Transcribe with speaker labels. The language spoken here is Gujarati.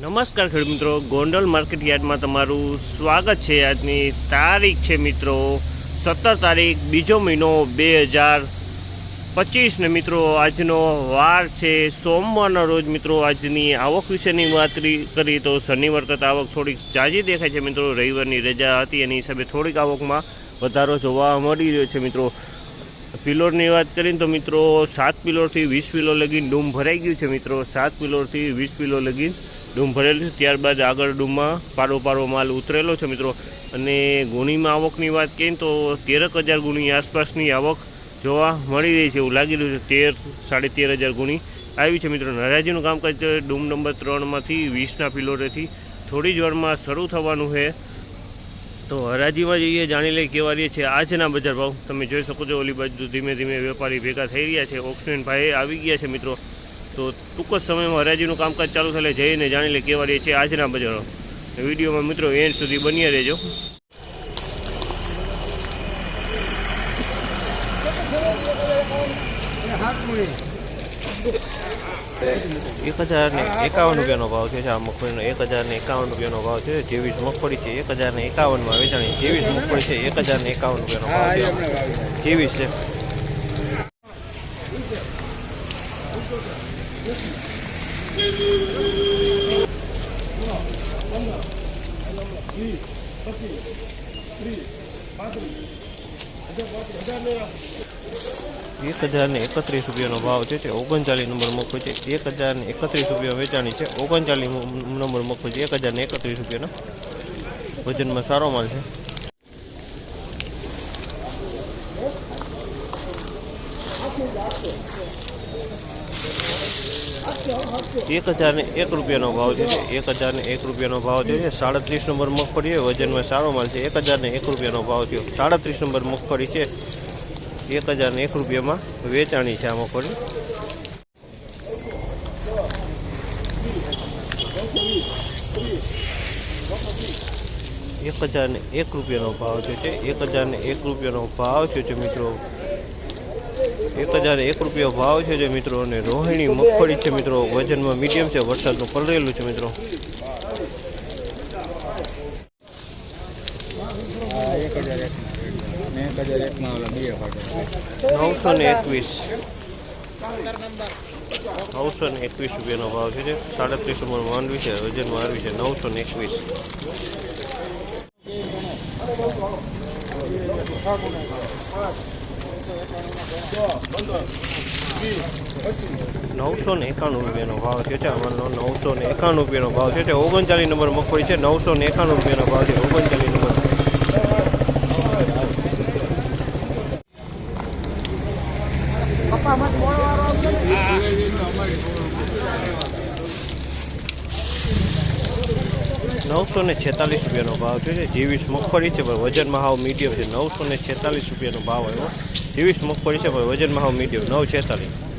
Speaker 1: નમસ્કાર ખેડૂત મિત્રો, ગોંડલ માર્કેટ યાર્ડમાં તમારું સ્વાગત છે. આજની તારીખ છે મિત્રો, સત્તર તારીખ, બીજો મહિનો બે હજાર પચીસને મિત્રો, આજનો વાર છે. સોમવારના રોજ મિત્રો, આજની આવક વિશેની વાત કરી- કરી તો શનિવાર કરતાં આવક થોડીક જાજી દેખાય છે મિત્રો. રવિવારની રજા હતી, એની હિસાબે થોડીક આવકમાં વધારો જોવા મળી રહ્યો છે મિત્રો. પિલોરની વાત કરીએ તો મિત્રો, સાત પિલોરથી વીસ પિલો લગીન ડૂમ ભરાઈ ગયું છે મિત્રો. સાત પિલોરથી વીસ પિલો લગીને ડૂમ ભરેલી છે. ત્યારબાદ આગળ ડૂમમાં પારો પારો માલ ઉતરેલો છે મિત્રો. અને ગુણીમાં આવકની વાત કહીએ તો તેરક હજાર ગુણી આસપાસની આવક જોવા મળી રહી છે એવું લાગી રહ્યું છે. તેર, સાડી તેર હજાર ગુણી આવી છે મિત્રો. નરાજીનું કામકાજ ડૂમ નંબર ત્રણમાંથી વીસના પિલોરેથી થોડી જ વારમાં શરૂ થવાનું છે. તો હરાજીમાં જઈએ, જાણી લઈએ કેવા રહે છે આજના બજાર ભાવ. તમે જોઈ શકો છો ઓલી બાજુ ધીમે ધીમે વેપારી ભેગા થઈ રહ્યા છે. ઓક્સિજન ભાઈ આવી ગયા છે મિત્રો. તો ટૂંક જ સમયમાં હરાજીનું કામકાજ ચાલુ થાય જઈને જાણી લે કેવા રહે છે આજના બજારો. વિડીયોમાં મિત્રો એન્ડ સુધી બન્યા રહેજો. એક હજાર ને એકાવન રૂપિયાનો ભાવ છે. આ મગફળીનો એક હજાર ને એકાવન રૂપિયાનો ભાવ છે જેવીસ મગફળી છે, એક હજાર ને એકાવનમાં વેચાણી. જેવીસ મગફળી છે, એક હજાર ને એકાવન રૂપિયાનો ભાવ છે જેવીસ છે. એક હજાર ને એકત્રીસ રૂપિયાનો ભાવ છે ઓગણચાલીસ નંબર મગફળી છે. એક હજાર ને એકત્રીસ રૂપિયા વેચાણી છે, ઓગણચાલીસ નંબર મગફળી છે એક હજાર ને એકત્રીસ રૂપિયાનો વજનમાં સારો માલ છે. એક હજાર ને એક રૂપિયાનો ભાવ છે એક હજાર ને એક રૂપિયાનો ભાવ છે સાડત્રીસ નંબર મગફળી વજનમાં સારો માલ છે. એક હજાર ને એક રૂપિયાનો ભાવ થયો. સાડત્રીસ નંબર મગફળી છે. એક હજાર ને એક રૂપિયામાં વેચાણી છે આ મગફળી. એક હજાર ને એક રૂપિયાનો ભાવ છે. એક હજાર ને એક રૂપિયાનો ભાવ છે મિત્રો. એક હજાર એક રૂપિયા ભાવ છે જે મિત્રો, અને રોહિણી મગફળી છે મિત્રો, વજનમાં મીડિયમ છે, વરસાદનું પલરેલું છે મિત્રો. નવસો ને એકવીસ. નવસો ને એકવીસ રૂપિયાનો ભાવ છે જે. સાડત્રીસ ઉંમર માંડવી છે, વજનમાં આવી છે નવસો ને એકવીસ. નવસો ને એકાણું રૂપિયાનો ભાવ છે. તે અમારનો નવસો ને એકાણું રૂપિયાનો ભાવ છે. તે ઓગણચાલીસ નંબર મગફળી છે. નવસો ને એકાણું રૂપિયાનો ભાવ છે. ઓગણચાલીસ નંબર. નવસો ને છેતાલીસ રૂપિયાનો ભાવ છે. જે જીવીસ મગફળી છે, પણ વજનમાં હાવ મીડિયમ છે. નવસો ને છેતાલીસ રૂપિયાનો ભાવ આવ્યો. જીવીસ મગફળી છે, પણ વજનમાં હાવ મીડિયમ નવ છેતાલીસ.